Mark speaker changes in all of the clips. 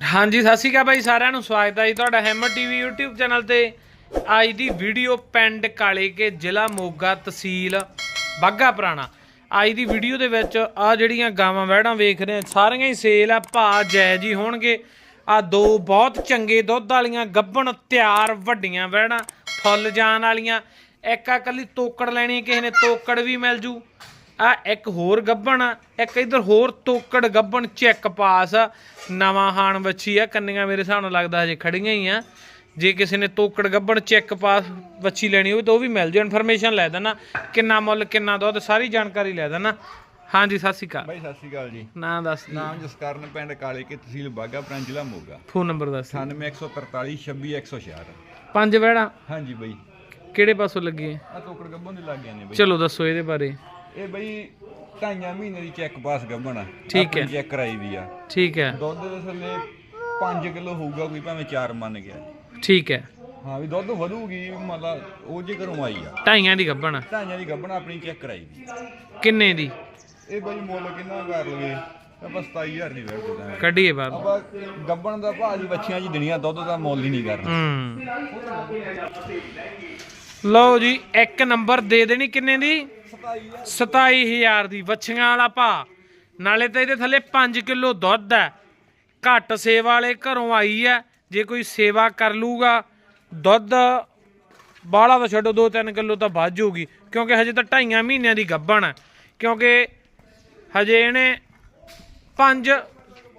Speaker 1: ਹਾਂਜੀ, ਸਤਿ ਸ਼੍ਰੀ ਅਕਾਲ ਬਾਈ, ਸਾਰਿਆਂ ਨੂੰ ਸਵਾਗਤ ਹੈ ਜੀ ਤੁਹਾਡਾ ਹੈਮਰ ਟੀਵੀ YouTube ਚੈਨਲ ਤੇ। ਅੱਜ ਦੀ ਵੀਡੀਓ ਪਿੰਡ ਕਾਲੇ ਕੇ ਜ਼ਿਲ੍ਹਾ ਮੋਗਾ ਤਹਿਸੀਲ ਬਾਗਾ ਪੁਰਾਣਾ। ਅੱਜ ਦੀ ਵੀਡੀਓ ਦੇ ਵਿੱਚ ਆ ਜਿਹੜੀਆਂ ਗਾਵਾਂ ਵਹਿੜਾਂ ਵੇਖ ਰਹੇ ਸਾਰੀਆਂ ਹੀ ਸੇਲ ਆ ਭਾ ਜੈ ਜੀ ਹੋਣਗੇ। ਆ ਦੋ ਬਹੁਤ ਚੰਗੇ ਦੁੱਧ ਵਾਲੀਆਂ, ਗੱਭਣ ਤਿਆਰ ਵੱਡੀਆਂ ਵਹਿੜਾਂ, ਫੁੱਲ ਜਾਣ ਵਾਲੀਆਂ। ਇੱਕ ਆ ਕੱਲੀ ਤੋਕੜ ਲੈਣੀ ਕਿਸੇ ਨੇ ਤੋਕੜ ਵੀ ਮਿਲ ਜੂ। ਆ ਇੱਕ ਹੋਰ ਗੱਬਣ ਆ ਇੱਕ ਇਧਰ ਹੋਰ ਤੋਕੜ ਗੱਬਣ ਚੈੱਕ ਪਾਸ ਆ। ਨਵਾਂ ਹਾਣ ਵੱਛੀ ਆ ਕੰਨੀਆਂ ਮੇਰੇ ਹਿਸਾਬ ਨਾਲ ਲੱਗਦਾ ਹਜੇ ਖੜੀਆਂ ਹੀ ਆ। ਜੇ ਕਿਸੇ ਨੇ ਤੋਕੜ ਗੱਬਣ ਚੈੱਕ ਪਾਸ ਵੱਛੀ ਲੈਣੀ ਹੋਵੇ ਤਾਂ ਉਹ ਵੀ ਮਿਲ ਜੂ ਇਨਫੋਰਮੇਸ਼ਨ ਲੈ ਦੇਣਾ। ਕਿੰਨਾ ਮੁੱਲ ਕਿੰਨਾ ਦੁੱਧ ਸਾਰੀ ਜਾਣਕਾਰੀ ਲੈ ਦੇਣਾ। ਹਾਂਜੀ ਸਤਿ ਸ਼੍ਰੀ ਅਕਾਲ।
Speaker 2: ਬਾਈ ਸਤਿ ਸ਼੍ਰੀ ਅਕਾਲ ਜੀ।
Speaker 1: ਨਾਂ ਦੱਸ
Speaker 2: ਨਾਮ ਜਸਕਰਨ ਪਿੰਡ ਕਾਲੇ ਕੇ ਤਹਿਸੀਲ ਬਾਗਾ ਜ਼ਿਲ੍ਹਾ ਮੋਗਾ।
Speaker 1: ਫੋਨ ਨੰਬਰ ਦੱਸ
Speaker 2: 9143 26166
Speaker 1: ਪੰਜ ਵਹਿੜਾ
Speaker 2: ਹਾਂਜੀ ਬਾਈ।
Speaker 1: ਕਿਹੜੇ ਪਾਸੋਂ ਲੱਗੀ
Speaker 2: ਆ ਤੋਕੜ ਗੱਬੋਂ ਦੇ ਲੱਗ ਨੇ ਬਾਈ।
Speaker 1: ਚਲੋ ਦੱਸੋ ਇਹਦੇ ਬਾਰੇ।
Speaker 2: ਇਹ ਬਾਈ ਢਾਈਆਂ ਮਹੀਨੇ ਦੀ ਚੈੱਕ ਪਾਸ ਗੱਬਣ ਆ
Speaker 1: ਠੀਕ ਹੈ।
Speaker 2: ਚੈੱਕ ਕਰਾਈ ਵੀ ਆ।
Speaker 1: ਠੀਕ ਹੈ।
Speaker 2: ਦੁੱਧ ਦੇ ਥੱਲੇ 5 ਕਿਲੋ ਹੋਊਗਾ ਕੋਈ ਭਾਵੇਂ 4 ਮੰਨ ਗਿਆ।
Speaker 1: ਠੀਕ ਹੈ।
Speaker 2: ਹਾਂ ਵੀ ਦੁੱਧ ਵਧੂਗੀ ਮਤਲਬ ਉਹ ਜੇ ਘਰੋਂ ਆਈ ਆ।
Speaker 1: ਢਾਈਆਂ ਦੀ ਗੱਬਣ
Speaker 2: ਢਾਈਆਂ ਦੀ ਗੱਬਣ ਆਪਣੀ ਚੈੱਕ ਕਰਾਈ ਵੀ
Speaker 1: ਕਿੰਨੇ ਦੀ?
Speaker 2: ਇਹ ਬਾਈ ਮੁੱਲ ਕਿੰਨਾ ਕਰ ਲਵੇ? ਆਪਾਂ 27000 ਦੀ ਵੇਚ ਦੇ
Speaker 1: ਕੱਢੀਏ ਬਾਅਦ।
Speaker 2: ਆਪਾਂ ਗੱਬਣ ਦਾ ਭਾਅ ਜੀ ਬੱਚੀਆਂ ਜੀ ਦੇਣੀਆਂ ਦੁੱਧ ਦਾ ਮੁੱਲ ਹੀ ਨਹੀਂ ਕਰਨਾ।
Speaker 1: ਹੂੰ। ਲਓ ਜੀ ਇੱਕ ਨੰਬਰ ਦੇ ਦੇਣੀ ਕਿੰਨੇ ਦੀ? 27000 ਦੀ ਵੱਛੀਆਂ ਵਾਲਾ ਭਾ ਨਾਲੇ ਤਾਂ ਇਹਦੇ ਥੱਲੇ 5 ਕਿਲੋ ਦੁੱਧ ਹੈ। ਘੱਟ ਸੇਵਾ ਵਾਲੇ ਘਰੋਂ ਆਈ ਹੈ। ਜੇ ਕੋਈ ਸੇਵਾ ਕਰ ਲੂਗਾ, ਦੁੱਧ ਬਾਹਲਾ ਤਾਂ ਛੱਡੋ 2-3 ਕਿਲੋ ਤਾਂ ਵੱਧ ਜਾਊਗੀ। ਕਿਉਂਕਿ ਹਜੇ ਤਾਂ ਢਾਈਆਂ ਮਹੀਨਿਆਂ ਦੀ ਗੱਭਣ ਹੈ। ਕਿਉਂਕਿ ਹਜੇ ਇਹਨੇ 5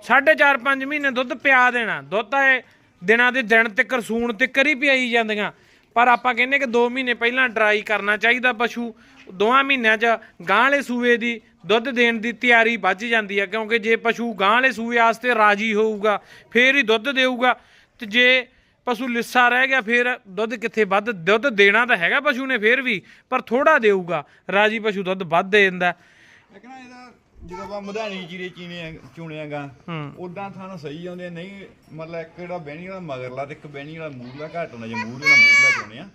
Speaker 1: 4.5 5 ਮਹੀਨੇ ਦੁੱਧ ਪਿਆ ਦੇਣਾ। ਦੁੱਧ ਤਾਂ ਇਹ ਦਿਨਾਂ ਦੇ ਦਿਨ ਤੇ ਕਰਸੂਣ ਤੇ ਕਰੀ ਪਿਆਈ ਜਾਂਦੀਆਂ। ਪਰ ਆਪਾਂ ਕਹਿੰਦੇ ਕਿ 2 ਮਹੀਨੇ ਪਹਿਲਾਂ ਡਰਾਈ ਕਰਨਾ ਚਾਹੀਦਾ ਪਸ਼ੂ। ਦੋਹਾਂ ਮਹੀਨਿਆਂ 'ਚ ਗਾਂ ਵਾਲੇ ਸੂਏ ਦੀ ਦੁੱਧ ਦੇਣ ਦੀ ਤਿਆਰੀ ਵੱਜ ਜਾਂਦੀ ਹੈ ਕਿਉਂਕਿ ਜੇ ਪਸ਼ੂ ਗਾਂ ਵਾਲੇ ਸੂਏ ਵਾਸਤੇ ਰਾਜੀ ਹੋਊਗਾ, ਫੇਰ ਹੀ ਦੁੱਧ ਦੇਊਗਾ। ਤੇ ਜੇ ਪਸ਼ੂ ਲਿੱਸਾ ਰਹਿ ਗਿਆ, ਫਿਰ ਦੁੱਧ ਕਿੱਥੇ ਵੱਧ, ਦੁੱਧ ਦੇਣਾ ਤਾਂ ਹੈਗਾ ਪਸ਼ੂ ਨੇ ਫੇਰ ਵੀ, ਪਰ ਥੋੜਾ ਦੇਊਗਾ। ਰਾਜੀ ਪਸ਼ੂ ਦੁੱਧ ਵੱਧ ਦੇ ਦਿੰਦਾ।
Speaker 2: ਲੇਕਿਨ ਇਹਦਾ ਜਦੋਂ ਆਪਾਂ ਮਧਾਣੀ ਚੀਰੇ ਚੀਨੇ ਚੁਣਿਆਗਾ
Speaker 1: ਹੂੰ।
Speaker 2: ਉਦਾਂ ਥਾਂ ਸਹੀ ਆਉਂਦੇ ਨਹੀਂ ਮਤਲਬ ਇੱਕ ਜਿਹੜਾ ਬਹਿਣੀ ਵਾਲਾ ਮਗਰਲਾ ਤੇ ਇੱਕ ਬਹਿਣੀ ਵਾਲਾ ਮੂਰਲਾ ਘੱਟ ਹੁੰਦਾ ਜੇ ਮੂਰਲਾ ਮੂਰਲਾ ਚੁਣਿਆ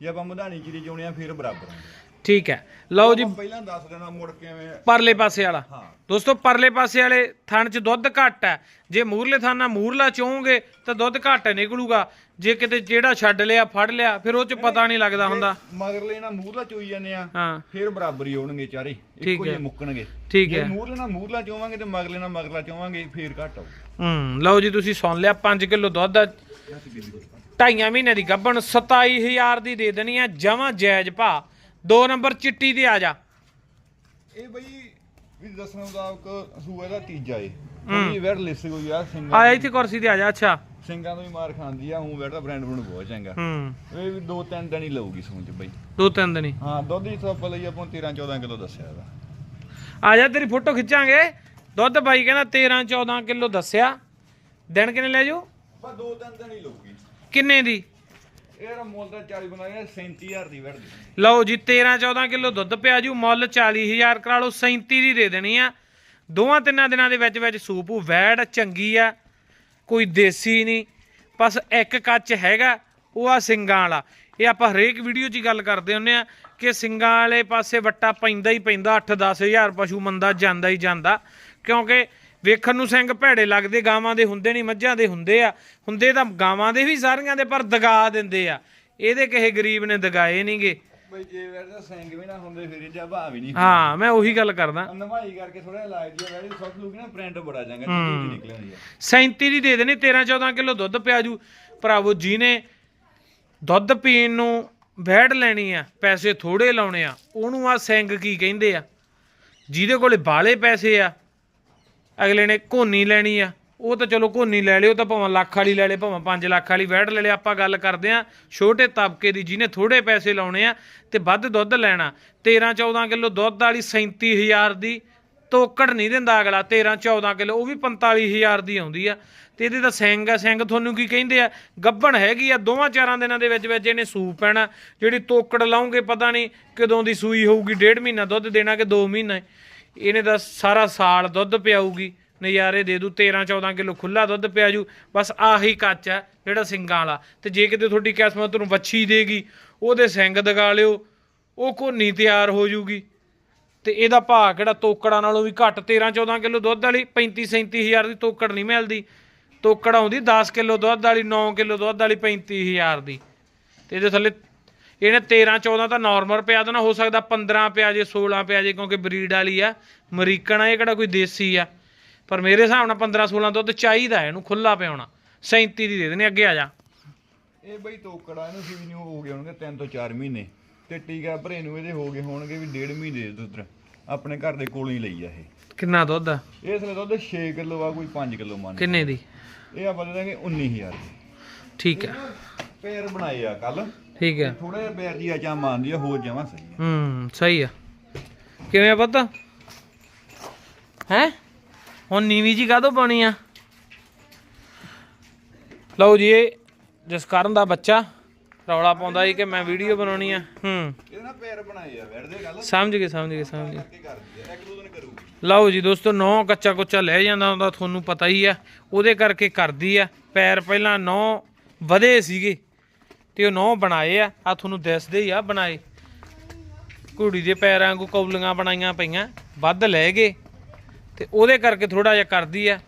Speaker 2: ਜੇ ਆਪਾਂ ਮਧਾਣੀ ਚੀਰੇ ਚੁਣਿਆ ਫਿਰ ਬਰਾਬਰ ਹੁੰਦੇ
Speaker 1: ਠੀਕ ਹੈ। ਲਓ ਜੀ।
Speaker 2: ਆਪਾਂ ਪਹਿਲਾਂ ਦੱਸ ਦੇਣਾ ਮੁੜ ਕੇ ਐਵੇਂ।
Speaker 1: ਪਰਲੇ ਪਾਸੇ ਵਾਲਾ।
Speaker 2: ਹਾਂ।
Speaker 1: ਦੋਸਤੋ ਪਰਲੇ ਪਾਸੇ ਵਾਲੇ ਥਣ 'ਚ ਦੁੱਧ ਘੱਟ ਹੈ। ਜੇ ਮੂਰਲੇ ਥਣ ਨਾਲ ਮੂਰਲਾ ਚੋਂਗੇ ਤਾਂ ਦੁੱਧ ਘੱਟ ਨਿਕਲੂਗਾ। ਜੇ ਕਿਤੇ ਜਿਹੜਾ ਛੱਡ ਲਿਆ ਫੜ ਲਿਆ ਫਿਰ ਉਹ 'ਚ ਪਤਾ ਨਹੀਂ ਲੱਗਦਾ ਹੁੰਦਾ।
Speaker 2: ਮਗਰਲੇ ਨਾਲ ਮੂਰਲਾ ਚੋਈ ਜਾਂਦੇ ਆ
Speaker 1: ਹਾਂ।
Speaker 2: ਫਿਰ ਬਰਾਬਰ ਹੋਣਗੇ ਚਾਰੇ ਇੱਕੋ। ਜਿਹੇ ਮੁੱਕਣਗੇ।
Speaker 1: ਠੀਕ
Speaker 2: ਜੇ
Speaker 1: ਹੈ।
Speaker 2: ਮੂਰਲੇ ਨਾਲ ਮੂਰਲਾ ਚੋਵਾਂਗੇ ਤੇ ਮਗਰਲੇ ਨਾਲ ਮਗਰਲਾ ਚੋਵਾਂਗੇ ਫਿਰ ਘੱਟ ਆਊ।
Speaker 1: ਹੂੰ ਲਓ ਜੀ ਤੁਸੀਂ ਸੁਣ ਲਿਆ 5 ਕਿਲੋ ਦੁੱਧ ਆ ਢਾਈਆਂ ਮਹੀਨੇ ਦੀ ਗੱਭਣ 27000 ਦੀ ਦੇ ਦੇਣੀ ਆ ਜਮਾਂ ਜਾਇਜ਼ ਭਾ ਦੋ ਨੰਬਰ ਚਿੱਟੀ ਤੇ ਆ ਜਾ।
Speaker 2: ਇਹ ਬਈ ਵੀ ਦੱਸਣ ਮੁਤਾਬਕ ਸੂਆ ਦਾ ਤੀਜਾ ਏ। ਇਹ ਵੈਰ ਲਿਸ ਹੋਈ ਆ ਸਿੰਘਾਂ
Speaker 1: ਆ ਇੱਥੇ ਕੁਰਸੀ ਤੇ ਆ ਜਾ ਅੱਛਾ।
Speaker 2: ਸਿੰਘਾਂ ਤੋਂ ਵੀ ਮਾਰ ਖਾਂਦੀ ਆ ਹੂੰ ਵੈਰ ਦਾ ਬ੍ਰਾਂਡ ਬਣ ਬਹੁਤ ਚੰਗਾ।
Speaker 1: ਹੂੰ।
Speaker 2: ਇਹ ਵੀ ਦੋ ਤਿੰਨ ਦਿਨ ਹੀ ਲਊਗੀ ਚ ਬਈ।
Speaker 1: ਦੋ ਤਿੰਨ ਦਿਨ ਹੀ।
Speaker 2: ਹਾਂ ਦੁੱਧ ਦੀ ਸੱਪ ਲਈ ਆਪਾਂ ਨੂੰ 13 14 ਕਿਲੋ ਦੱਸਿਆ ਇਹਦਾ
Speaker 1: ਆ ਜਾ ਤੇਰੀ ਫੋਟੋ ਖਿੱਚਾਂਗੇ। ਦੁੱਧ ਬਾਈ ਕਹਿੰਦਾ 13 14 ਕਿਲੋ ਦੱਸਿਆ। ਦਿਨ ਕਿੰਨੇ ਲੈ ਜਾਓ
Speaker 2: ਬਸ ਦੋ ਤਿੰਨ ਦਿਨ ਹੀ ਲਊਗੀ।
Speaker 1: ਕਿੰਨੇ ਦੀ?
Speaker 2: ਇਹਦਾ ਮੁੱਲ ਤਾਂ 40 ਬਣਾਇਆ 37000 ਦੀ ਵੈਰ ਦੀ।
Speaker 1: ਲਓ ਜੀ 13 14 ਕਿਲੋ ਦੁੱਧ ਪਿਆ ਜੂ ਮੁੱਲ 40000 ਕਰਾ ਲਓ 37 ਦੀ ਦੇ ਦੇਣੀ ਆ। ਦੋਵਾਂ ਤਿੰਨਾਂ ਦਿਨਾਂ ਦੇ ਵਿੱਚ ਵਿੱਚ ਸੂਪ ਉਹ ਵੈੜ, ਚੰਗੀ ਆ, ਕੋਈ ਦੇਸੀ ਨਹੀਂ, ਬਸ ਇੱਕ ਕੱਚ ਹੈਗਾ, ਉਹ ਆ ਸਿੰਗਾਂ ਵਾਲਾ। ਇਹ ਆਪਾਂ ਹਰੇਕ ਵੀਡੀਓ 'ਚ ਹੀ ਗੱਲ ਕਰਦੇ ਹੁੰਨੇ ਆ ਕਿ ਸਿੰਗਾਂ ਵਾਲੇ ਪਾਸੇ ਵੱਟਾ ਪੈਂਦਾ ਹੀ ਪੈਂਦਾ 8-10000 ਪਸ਼ੂ ਮੰਦਾ ਜਾਂਦਾ ਹੀ ਜਾਂਦਾ। ਕਿਉਂਕਿ ਵੇਖਣ ਨੂੰ ਸਿੰਘ ਭੈੜੇ ਲੱਗਦੇ, ਗਾਵਾਂ ਦੇ ਹੁੰਦੇ ਨਹੀਂ, ਮੱਝਾਂ ਦੇ ਹੁੰਦੇ ਆ। ਹੁੰਦੇ ਤਾਂ ਗਾਵਾਂ ਦੇ ਵੀ ਸਾਰੀਆਂ ਦੇ, ਪਰ ਦਗਾ ਦਿੰਦੇ ਆ। ਇਹਦੇ ਕਿਸੇ ਗਰੀਬ ਨੇ ਦਗਾਏ ਨਹੀਂਗੇ
Speaker 2: ਬਈ ਜੇ ਵੈਰ ਦਾ ਸਿੰਘ ਵੀ ਨਾ ਹੁੰਦੇ ਫਿਰ ਇਹ ਜਬਾ ਵੀ ਨਹੀਂ
Speaker 1: ਹਾਂ ਮੈਂ ਉਹੀ ਗੱਲ ਕਰਦਾ।
Speaker 2: ਨਵਾਈ ਕਰਕੇ ਥੋੜਾ ਇਲਾਜ ਦੀ ਵੈਰ ਸੁੱਕ ਲੂਗੀ ਨਾ ਪ੍ਰਿੰਟ ਬੜਾ ਜਾਂਗਾ ਚੀਜ਼ ਨਿਕਲ ਆਉਂਦੀ ਆ।
Speaker 1: 37 ਦੀ ਦੇ ਦੇਣੀ 13 14 ਕਿਲੋ ਦੁੱਧ ਪਿਆ ਜੂ ਭਰਾਵੋ ਜਿਹਨੇ ਦੁੱਧ ਪੀਣ ਨੂੰ ਵਹਿੜ ਲੈਣੀ ਆ ਪੈਸੇ ਥੋੜੇ ਲਾਉਣੇ ਆ ਉਹਨੂੰ ਆ ਸਿੰਘ ਕੀ ਕਹਿੰਦੇ ਆ? ਜਿਹਦੇ ਕੋਲੇ ਬਾਲੇ ਪੈਸੇ ਆ ਅਗਲੇ ਨੇ ਕੋਨੀ ਲੈਣੀ ਆ। ਉਹ ਤਾਂ ਚਲੋ ਕੋਨੀ ਲੈ ਲਿਓ ਤਾਂ ਭਾਵੇਂ ਲੱਖ ਵਾਲੀ ਲੈ ਲੇ, ਭਾਵੇਂ 5 ਲੱਖ ਵਾਲੀ ਵਹਿੜ ਲੈ ਲੇ, ਆਪਾਂ ਗੱਲ ਕਰਦੇ ਆ ਛੋਟੇ ਤਬਕੇ ਦੀ ਜਿਹਨੇ ਥੋੜੇ ਪੈਸੇ ਲਾਉਣੇ ਆ ਤੇ ਵੱਧ ਦੁੱਧ ਲੈਣਾ। 13 14 ਕਿਲੋ ਦੁੱਧ ਵਾਲੀ 37000 ਦੀ ਤੋਕੜ ਨਹੀਂ ਦਿੰਦਾ ਅਗਲਾ। 13 14 ਕਿਲੋ, ਉਹ ਵੀ 45000 ਦੀ ਆਉਂਦੀ ਆ। ਤੇ ਇਹਦੇ ਤਾਂ ਸਿੰਘ ਆ ਸਿੰਘ ਤੁਹਾਨੂੰ ਕੀ ਕਹਿੰਦੇ ਆ? ਗੱਬਣ ਹੈਗੀ ਆ, ਦੋਵਾਂ ਚਾਰਾਂ ਦਿਨਾਂ ਦੇ ਵਿੱਚ ਵਿੱਚ ਇਹਨੇ ਸੂ ਪੈਣਾ। ਜਿਹੜੀ ਤੋਕੜ ਲਾਉਂਗੇ, ਪਤਾ ਨਹੀਂ ਕਦੋਂ ਦੀ ਸੂਈ ਹੋਊਗੀ, ਡੇਢ ਮਹੀਨਾ ਦੁੱਧ ਦੇਣਾ ਕਿ 2 ਮਹੀਨੇ? ਇਹਨੇ ਤਾਂ ਸਾਰਾ ਸਾਲ ਦੁੱਧ ਪਿਆਊਗੀ। ਨਜ਼ਾਰੇ ਦੇ ਦੂ 13 14 ਕਿਲੋ ਖੁੱਲਾ ਦੁੱਧ ਪਿਆ ਜੂ, ਬਸ ਆਹੀ ਕੱਚ ਆ ਜਿਹੜਾ ਸਿੰਗਾਂ ਵਾਲਾ। ਤੇ ਜੇ ਕਿਤੇ ਤੁਹਾਡੀ ਕਿਸਮਤ ਤੁਹਾਨੂੰ ਵੱਛੀ ਦੇਗੀ, ਉਹਦੇ ਸਿੰਗ ਦਗਾ ਲਿਓ, ਉਹ ਕੋਨੀ ਤਿਆਰ ਹੋ ਜੂਗੀ। ਤੇ ਇਹਦਾ ਭਾਅ ਕਿਹੜਾ ਤੋਕੜਾਂ ਨਾਲੋਂ ਵੀ ਘੱਟ 13 14 ਕਿਲੋ ਦੁੱਧ ਵਾਲੀ 35 37000 ਦੀ ਤੋਕੜ ਨਹੀਂ ਮਿਲਦੀ। ਤੋਕੜ ਆਉਂਦੀ 10 ਕਿਲੋ ਦੁੱਧ ਵਾਲੀ 9 ਕਿਲੋ ਦੁੱਧ ਵਾਲੀ 35000 ਦੀ। ਤੇ ਇਹਦੇ ਥੱਲੇ ਇਹਨੇ 13 14 ਤਾਂ ਨਾਰਮਲ ਪਿਆ ਦੇਣਾ ਹੋ ਸਕਦਾ 15 ਪਿਆ ਜੇ 16 ਪਿਆ ਜੇ, ਕਿਉਂਕਿ ਬਰੀਡ ਵਾਲੀ ਆ, ਅਮਰੀਕਨ ਆ, ਇਹ ਕਿਹੜਾ ਕੋਈ ਦੇਸੀ ਆ। ਪਰ ਮੇਰੇ ਹਿਸਾਬ ਨਾਲ 15 16 ਦੁੱਧ ਚਾਹੀਦਾ ਇਹਨੂੰ ਖੁੱਲਾ ਪਿਆਉਣਾ 37 ਦੀ ਦੇ ਦੇਣੇ ਅੱਗੇ ਆ ਜਾ।
Speaker 2: ਇਹ ਬਈ ਤੋਕੜਾ ਇਹਨੂੰ ਸੀ ਨੂੰ ਹੋ ਗਏ ਹੋਣਗੇ 3 ਤੋਂ 4 ਮਹੀਨੇ। ਤੇ ਟੀਕਾ ਭਰੇ ਨੂੰ ਇਹਦੇ ਹੋ ਗਏ ਹੋਣਗੇ ਵੀ ਡੇਢ ਮਹੀਨੇ ਦੇ ਦੁੱਧ। ਆਪਣੇ ਘਰ ਦੇ ਕੋਲੋਂ ਹੀ ਲਈ ਆ ਇਹ।
Speaker 1: ਕਿੰਨਾ ਦੁੱਧ ਆ?
Speaker 2: ਇਸ ਵੇਲੇ ਦੁੱਧ 6 ਕਿਲੋ ਆ ਕੋਈ 5 ਕਿਲੋ ਮੰਨ
Speaker 1: ਕਿੰਨੇ ਦੀ?
Speaker 2: ਇਹ ਆਪਾਂ ਦੇ ਦਾਂਗੇ 19000 ਦੀ।
Speaker 1: ਠੀਕ ਹੈ
Speaker 2: ਪੈਰ ਬਣਾਏ ਆ ਕੱਲ
Speaker 1: ਠੀਕ ਹੈ
Speaker 2: ਥੋੜਾ ਜਿਹਾ ਪੈਰ ਦੀ ਆਚਾ ਮੰਨਦੀ ਆ ਹੋਰ ਜਮਾ ਸਹੀ ਆ।
Speaker 1: ਹੂੰ ਸਹੀ ਆ। ਕਿਵੇਂ ਆ ਪਤਾ? ਹੈ? ਹੁਣ ਨੀਵੀਂ ਜੀ ਕਾਹਤੋਂ ਪਾਉਣੀ ਆ? ਲਓ ਜੀ ਇਹ ਜਸਕਰਨ ਦਾ ਬੱਚਾ। ਰੌਲਾ ਪਾਉਂਦਾ ਸੀ ਕਿ ਮੈਂ ਵੀਡੀਓ ਬਣਾਉਣੀ ਆ। ਹੂੰ।
Speaker 2: ਇਹਦੇ ਨਾਲ ਪੈਰ ਬਣਾਏ ਆ ਵੜਦੇ ਗੱਲ।
Speaker 1: ਸਮਝ ਗਏ ਸਮਝ ਗਏ ਸਮਝ ਗਏ।
Speaker 2: ਦੋ
Speaker 1: ਲਓ ਜੀ ਦੋਸਤੋ ਨੌ ਕੱਚਾ ਕੁੱਚਾ ਲੈ ਜਾਂਦਾ ਹੁੰਦਾ ਤੁਹਾਨੂੰ ਪਤਾ ਹੀ ਆ। ਉਹਦੇ ਕਰਕੇ ਕਰਦੀ ਆ। ਪੈਰ ਪਹਿਲਾਂ ਨੌ ਵਧੇ ਸੀਗੇ ਤੇ ਉਹ ਨੌ ਬਣਾਏ ਆ। ਆ ਤੁਹਾਨੂੰ ਦਿਸਦੇ ਹੀ ਆ ਬਣਾਏ। ਘੋੜੀ ਦੇ ਪੈਰਾਂ ਵਾਂਗੂ ਕੌਲੀਆਂ ਬਣਾਈਆਂ ਪਈਆਂ ਵੱਧ ਲੈ ਗਏ। ਤੇ ਉਹਦੇ ਕਰਕੇ ਥੋੜਾ ਜਿਹਾ ਕਰਦੀ ਆ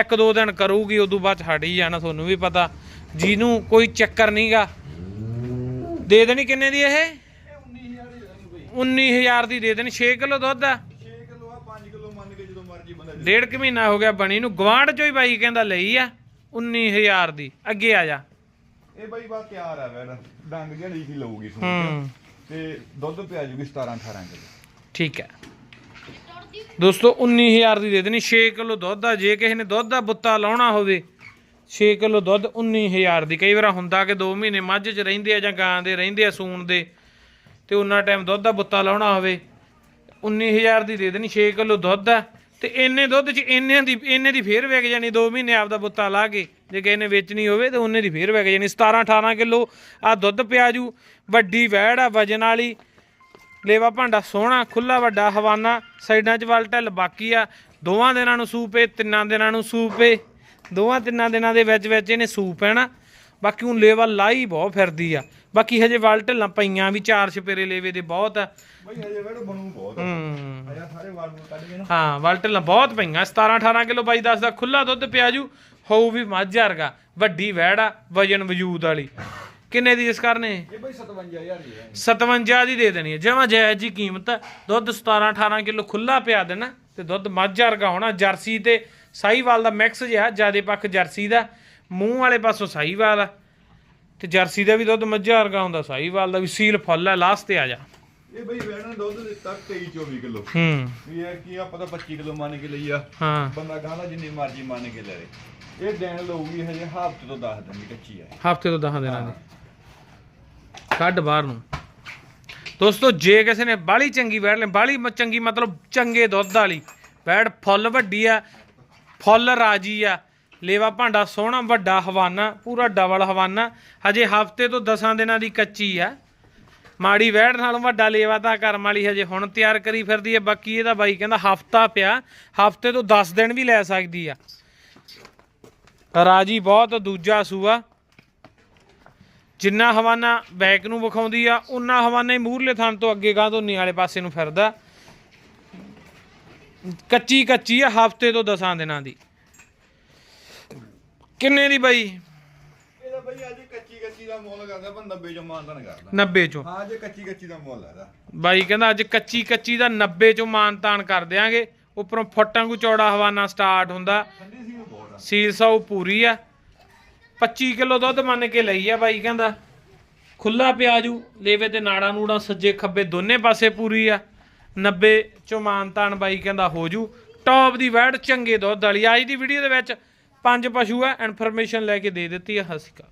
Speaker 1: ਇੱਕ ਦੋ ਦਿਨ ਕਰੂਗੀ ਉਦੋਂ ਬਾਅਦ ਹਟ ਹੀ ਜਾਣਾ ਤੁਹਾਨੂੰ ਵੀ ਪਤਾ। ਜਿਹਨੂੰ ਕੋਈ ਚੱਕਰ ਨਹੀਂਗਾ ਦੇ ਦੇਣੀ ਕਿੰਨੇ ਦੀ ਇਹ? 19000 ਦੀ ਦੇ ਦੇਣੀ 6 ਕਿਲੋ ਦੁੱਧ ਆ।
Speaker 2: 6 ਕਿਲੋ ਆ 5 ਕਿਲੋ ਮੰਨ ਕੇ ਜਦੋਂ ਮਰਜ਼ੀ ਬੰਦਾ
Speaker 1: ਡੇਢ ਕੁ ਮਹੀਨਾ ਹੋ ਗਿਆ ਬਣੀ ਨੂੰ ਗਵਾਂਢ ਚੋਂ ਹੀ ਬਾਈ ਕਹਿੰਦਾ ਲਈ ਆ 19000 ਦੀ। ਅੱਗੇ ਆ ਜਾ।
Speaker 2: ਇਹ ਬਾਈ ਬਾ ਤਿਆਰ ਆ ਵੈੜ ਡੰਗ ਜਿਹੜੀ ਕੀ ਲਊਗੀ ਸੂਟ।
Speaker 1: ਹੂੰ।
Speaker 2: ਤੇ ਦੁੱਧ ਪਿਆ ਜੂਗੀ 17 18 ਕਿਲੋ।
Speaker 1: ਠੀਕ ਹੈ। ਦੋਸਤੋ 19000 ਦੀ ਦੇ ਦੇਣੀ 6 ਕਿਲੋ ਦੁੱਧ ਆ। ਜੇ ਕਿਸੇ ਨੇ ਦੁੱਧ ਦਾ ਬੁੱਤਾ ਲਾਉਣਾ ਹੋਵੇ 6 ਕਿਲੋ ਦੁੱਧ 19000 ਦੀ। ਕਈ ਵਾਰ ਹੁੰਦਾ ਕਿ 2 ਮਹੀਨੇ ਮੱਝ 'ਚ ਰਹਿੰਦੇ ਆ ਜਾਂ ਗਾਂ ਦੇ ਰਹਿੰਦੇ ਆ, ਸੂਣ ਦੇ, ਤੇ ਉਹਨਾਂ ਟਾਈਮ ਦੁੱਧ ਦਾ ਬੁੱਤਾ ਲਾਉਣਾ ਹੋਵੇ। 19000 ਦੀ ਦੇ ਦੇਣੀ 6 ਕਿਲੋ ਦੁੱਧ ਆ। ਤੇ ਇੰਨੇ ਦੁੱਧ 'ਚ ਇੰਨੇ ਦੀ ਇੰਨੇ ਦੀ ਫੇਰ ਵਿਕ ਜਾਣੀ 2 ਮਹੀਨੇ ਆਪਦਾ ਬੁੱਤਾ ਲਾ ਕੇ। ਜੇ ਕਿਸੇ ਨੇ ਵੇਚਣੀ ਹੋਵੇ, ਤੇ ਉਹਨੇ ਦੀ ਫੇਰ ਵਿਕ ਜਾਣੀ। 17 18 ਕਿਲੋ ਆ ਦੁੱਧ ਪਿਆਜੂ ਵੱਡੀ ਵੈੜ ਆ, ਵਜਨ ਵਾਲੀ। ਲੇਵਾ ਭਾਂਡਾ ਸੋਹਣਾ ਖੁੱਲਾ ਵੱਡਾ ਹਵਾਨਾ ਸਾਈਡਾਂ 'ਚ ਵੱਲ ਢਿੱਲ ਬਾਕੀ ਆ। ਦੋਵਾਂ ਦਿਨਾਂ ਨੂੰ ਸੂਪ ਤਿੰਨਾਂ ਦਿਨਾਂ ਨੂੰ ਸੂਪ ਦੋਵਾਂ ਤਿੰਨਾਂ ਦਿਨਾਂ ਦੇ ਵਿੱਚ ਵਿੱਚ ਇਹਨੇ ਸੂਪ ਪੈਣਾ ਬਾਕੀ ਹੁਣ ਲੇਵਾ ਲਾਈ ਬਹੁਤ ਫਿਰਦੀ ਆ। ਬਾਕੀ ਹਜੇ ਵੱਲ ਢਿੱਲਾਂ ਪਈਆਂ ਵੀ ਚਾਰ ਛਪੇਰੇ ਲੇਵੇ ਦੇ ਬਹੁਤ ਆ।
Speaker 2: ਬਾਈ ਹਜੇ ਵੈੜ ਬਣੂ ਬਹੁਤ ਆ।
Speaker 1: ਹੂੰ।
Speaker 2: ਸਾਰੇ ਵਾਲ ਵੂਲ ਕੱਢ ਕੇ ਨਾ।
Speaker 1: ਹਾਂ ਵੱਲ ਢਿੱਲਾਂ ਬਹੁਤ ਪਈਆਂ। 17 18 ਕਿਲੋ ਬਾਈ ਦੱਸਦਾ ਖੁੱਲਾ ਦੁੱਧ ਪਿਆ ਜੂ। ਹੋਊ ਵੀ ਮੱਝ ਵਰਗਾ। ਵੱਡੀ ਵੈੜ ਆ ਵਜਨ ਵਜੂਦ ਵਾਲੀ। ਕਿੰਨੇ ਦੀ ਇਸ ਕਰਨੇ
Speaker 2: ਇਹ? ਬਾਈ 57000 ਦੀ ਹੈ।
Speaker 1: 57 ਦੀ ਦੇ ਦੇਣੀ ਹੈ। ਜਮਾ ਜਾਇਜ਼ ਜੀ ਕੀਮਤ। ਦੁੱਧ 17 18 ਕਿਲੋ ਖੁੱਲਾ ਪਿਆ ਦੇਣਾ ਤੇ ਦੁੱਧ ਮੱਝ ਵਰਗਾ ਹੋਣਾ ਜਰਸੀ ਤੇ ਸਾਹੀਵਾਲ ਦਾ ਮਿਕਸ ਜਿਹਾ ਜਿਆਦੇ ਪੱਖ ਜਰਸੀ ਦਾ ਮੂੰਹ ਵਾਲੇ ਪਾਸੋਂ ਸਾਹੀਵਾਲ ਆ ਤੇ ਜਰਸੀ ਦਾ ਵੀ ਦੁੱਧ ਮੱਝ ਵਰਗਾ ਹੁੰਦਾ ਸਾਹੀਵਾਲ ਦਾ ਵੀ ਸੀਲ ਫੁੱਲ ਹੈ ਲਾਸਟ ਤੇ ਆ ਜਾ।
Speaker 2: ਇਹ ਬਾਈ ਨੇ ਦੁੱਧ ਦਿੱਤਾ 23 24 ਕਿਲੋ।
Speaker 1: ਹੂੰ।
Speaker 2: ਵੀ ਇਹ ਕੀ ਆਪਾਂ ਤਾਂ 25 ਕਿਲੋ ਮੰਨ ਕੇ ਲਈ ਆ।
Speaker 1: ਹਾਂ।
Speaker 2: ਬੰਦਾ ਗਾਂਦਾ ਜਿੰਨੀ ਮਰਜ਼ੀ ਮੰਨ ਕੇ ਲੈ ਲੇ। ਇਹ ਦੇਣ ਲਊਗੀ ਹਜੇ ਹਫ਼ਤੇ ਤੋਂ 10 ਦਿਨ ਦੀ ਕੱਚੀ ਆ।
Speaker 1: ਹਫ਼ਤੇ ਤੋਂ 10 ਦਿਨਾਂ ਦੀ। ਕੱਢ ਬਾਹਰ ਨੂੰ। ਦੋਸਤੋ, ਜੇ ਕਿਸੇ ਨੇ ਬਾਲੀ ਚੰਗੀ ਵੈੜ ਲੈ ਬਾਲੀ ਚੰਗੀ ਮਤਲਬ ਚੰਗੇ ਦੁੱਧ ਵਾਲੀ ਵੈੜ ਫੁੱਲ ਵੱਡੀ ਆ, ਫੁੱਲ ਰਾਜੀ ਆ, ਲੇਵਾ ਭਾਂਡਾ ਸੋਹਣਾ ਵੱਡਾ ਹਵਾਨਾ, ਪੂਰਾ ਡਬਲ ਹਵਾਨਾ, ਹਜੇ ਹਫ਼ਤੇ ਤੋਂ 10 ਦਿਨਾਂ ਦੀ ਕੱਚੀ ਆ। ਮਾੜੀ ਵੈੜ ਨਾਲੋਂ ਵੱਡਾ ਲੇਵਾ ਤਾਂ ਕਰਮ ਵਾਲੀ ਹਜੇ ਹੁਣ ਤਿਆਰ ਕਰੀ ਫਿਰਦੀ ਹੈ ਬਾਕੀ ਇਹਦਾ ਬਾਈ ਕਹਿੰਦਾ ਹਫਤਾ ਪਿਆ, ਹਫ਼ਤੇ ਤੋਂ 10 ਦਿਨ ਵੀ ਲੈ ਸਕਦੀ ਆ। ਰਾਜੀ ਬਹੁਤ, ਦੂਜਾ ਸੂਆ। ਜਿੰਨਾ ਹਵਾਨਾ ਬੈਕ ਨੂੰ ਵਿਖਾਉਂਦੀ ਆ ਉਨਾ ਹਵਾਨਾ ਹੀ ਮੂਹਰਲੇ ਥਣ ਤੋਂ ਅੱਗੇ ਗਾਂ ਤੋਂ ਨੀ ਵਾਲੇ ਪਾਸੇ ਨੂੰ ਫਿਰਦਾ। ਕੱਚੀ ਕੱਚੀ ਆ ਹਫ਼ਤੇ ਤੋਂ 10 ਦਿਨਾਂ ਦੀ। ਕਿੰਨੇ ਦੀ ਬਾਈ?
Speaker 2: ਇਹਦਾ ਬਈ ਅੱਜ ਕੱਚੀ ਕੱਚੀ ਦਾ ਮੁੱਲ ਕਰਦਾ ਬੰਦਾ 90 ਚੋਂ ਮਾਨਦਾਨ ਕਰਦਾ।
Speaker 1: 90 ਚੋਂ।
Speaker 2: ਹਾਂ ਜੇ ਕੱਚੀ ਕੱਚੀ ਦਾ ਮੁੱਲ ਹੈ ਇਹਦਾ।
Speaker 1: ਬਾਈ ਕਹਿੰਦਾ ਅੱਜ ਕੱਚੀ ਕੱਚੀ ਦਾ 90 ਚੋਂ ਮਾਨਤਾਨ ਕਰ ਦਿਆਂਗੇ। ਉੱਪਰੋਂ ਫੁੱਟਾਂ ਕੋ ਚੌੜਾ ਹਵਾਨਾ ਸਟਾਰਟ ਹੁੰਦਾ। ਸੀਲ ਸੌ ਪੂਰੀ ਆ। 25 ਕਿਲੋ ਦੁੱਧ ਮੰਨ ਕੇ ਲਈ ਆ ਬਾਈ ਕਹਿੰਦਾ। ਖੁੱਲਾ ਪਿਆਜੂ, ਲੇਵੇ ਤੇ ਨਾੜਾ ਨੂੜਾ, ਸੱਜੇ ਖੱਬੇ ਦੋਨੇ ਪਾਸੇ ਪੂਰੀ ਆ। 90 ਚੋਂ ਮਾਨਤਾਨ ਬਾਈ ਕਹਿੰਦਾ ਹੋ ਜੂ ਟੌਪ ਦੀ ਵੈੜ, ਚੰਗੇ ਦੁੱਧ ਵਾਲੀ। ਅੱਜ ਦੀ ਵੀਡੀਓ ਦੇ ਵਿੱਚ ਪੰਜ ਪਸ਼ੂ ਆ ਇਨਫੋਰਮੇਸ਼ਨ ਲੈ ਕੇ ਦੇ ਦਿੱਤੀ ਆ। ਹਸਿਕਾ